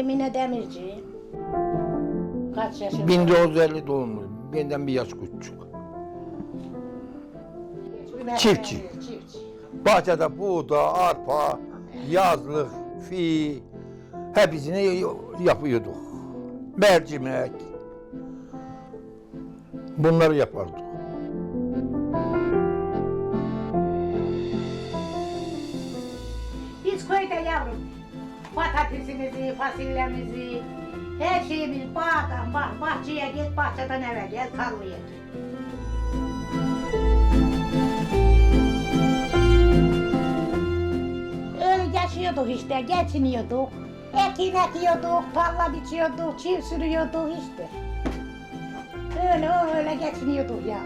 Emine Demirci. Kaç yaşında? 1950 doğumlu. Benden bir yaş küçük. Çiftçi. Çiftçi. Bahçede buğda, arpa, yazlık, fi hepsini yapıyorduk. Mercimek. Bunları yapardık. Biz köyde yavrum patatesimizi, fasulyemizi, her şeyimizi bağdan bah, bahçeye git, bahçeden eve gel, tarlaya git. Öyle yaşıyorduk işte, geçiniyorduk. Ekin ekiyorduk, tarla biçiyorduk, çift sürüyorduk işte. Öyle öyle geçiniyorduk ya.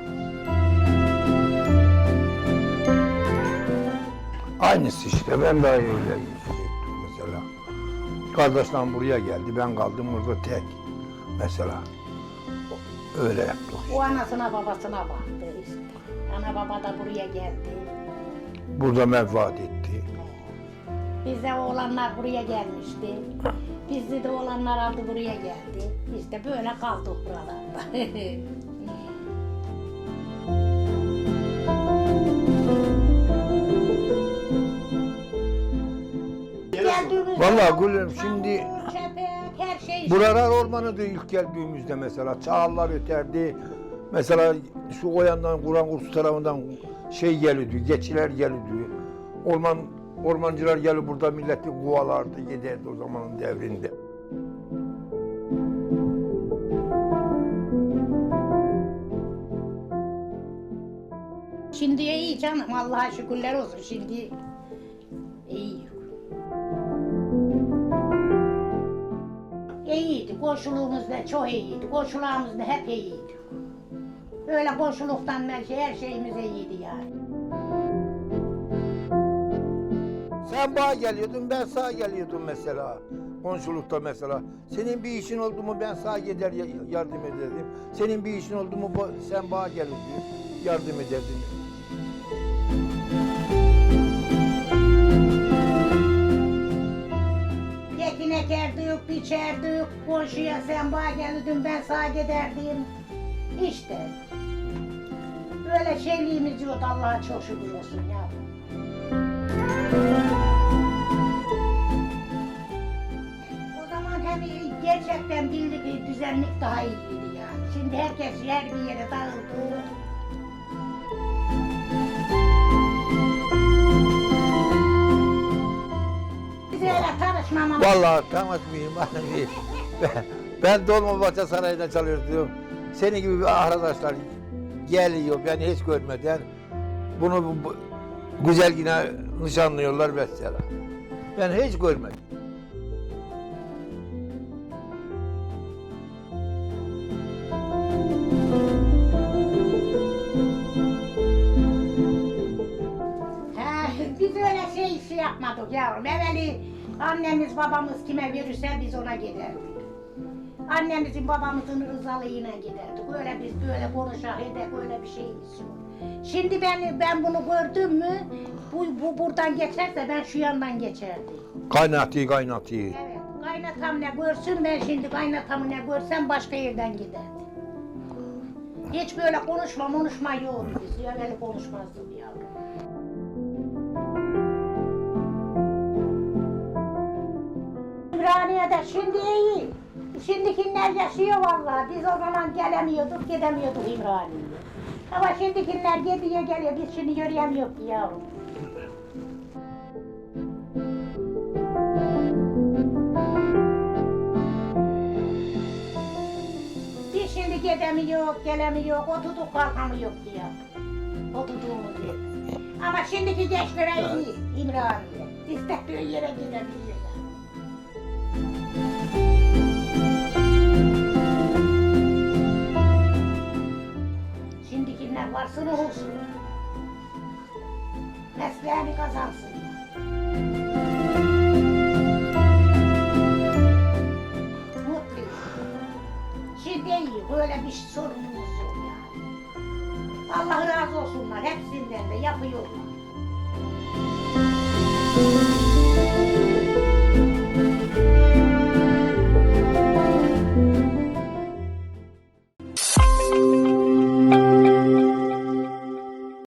Aynısı işte ben de öyle ettim mesela. Kardeşlerim buraya geldi ben kaldım burada tek mesela. Öyle yaptık. O anasına babasına baktı işte. Ana baba da buraya geldi. Burada menfaat etti. Bize oğlanlar buraya gelmişti. Bizde de oğlanlar aldı buraya geldi. İşte böyle kaldık buralarda. Geldiğimizde Vallahi gülüm şimdi Çepek, her şey. Buralar ormanıydı ilk geldiğimizde mesela. Çağlar öterdi. Mesela şu o yandan Kur'an kursu tarafından şey geliyordu, geçiler geliyordu. Orman ormancılar gelip burada milleti kovalardı, giderdi o zamanın devrinde. Şimdi iyi canım Allah'a şükürler olsun şimdi İyiydi, komşuluğumuz da çok iyiydi, komşularımız da hep iyiydi. Böyle komşuluktan belki her şeyimiz iyiydi yani. Sen bana geliyordun, ben sağa geliyordum mesela. Komşulukta mesela. Senin bir işin oldu mu ben sağa gider ya- yardım ederdim. Senin bir işin oldu mu sen bana gelirdin, yardım ederdin. Yekin ekerdik, biçerdik, komşuya sen bana gelirdin, ben sağa giderdim. İşte. Böyle şeyliğimiz yok Allah'a çok şükür olsun ya. O zaman hem gerçekten birlik, düzenlik daha iyiydi yani. Şimdi herkes yer bir yere dağıldı. Öyle tanışmamamız Vallahi tanışmayayım ben, ben Dolmabahçe Sarayı'nda çalışıyordum. Senin gibi bir arkadaşlar geliyor beni hiç görmeden bunu bu, bu- güzel yine nişanlıyorlar mesela. Ben hiç görmedim. Biz öyle şey, şey yapmadık yavrum. Evveli annemiz babamız kime verirse biz ona giderdik. Annemizin babamızın rızalığıyla giderdik. Öyle biz böyle konuşak edek öyle bir şeyimiz yok. Şimdi ben ben bunu gördüm mü bu, bu buradan geçerse ben şu yandan geçerdim. Kaynatıyı kaynatıyı. Evet. Kaynatam ne görsün ben şimdi kaynatamı ne görsem başka yerden giderdim. Hiç böyle konuşma konuşma yoktu biz. Evveli konuşmazdık yavrum. Ümraniye'de şimdi iyi. Şimdikiler yaşıyor vallahi. Biz o zaman gelemiyorduk, gidemiyorduk İmraniye'ye. Ama şimdikiler gidiyor geliyor. Biz şimdi yürüyemiyoruz ki yavrum. Biz şimdi gidemiyor, gelemiyor, oturduk kalkamıyor ya. Oturduğumuz yer. Ama şimdiki gençlere iyi, İmraniye. İstekleri yere gidebiliyor Mesleğini kazansınlar. Mutluyuz. Şimdi iyi, böyle bir sorunumuz yok yani. Allah razı olsunlar, hepsinden de yapıyorlar.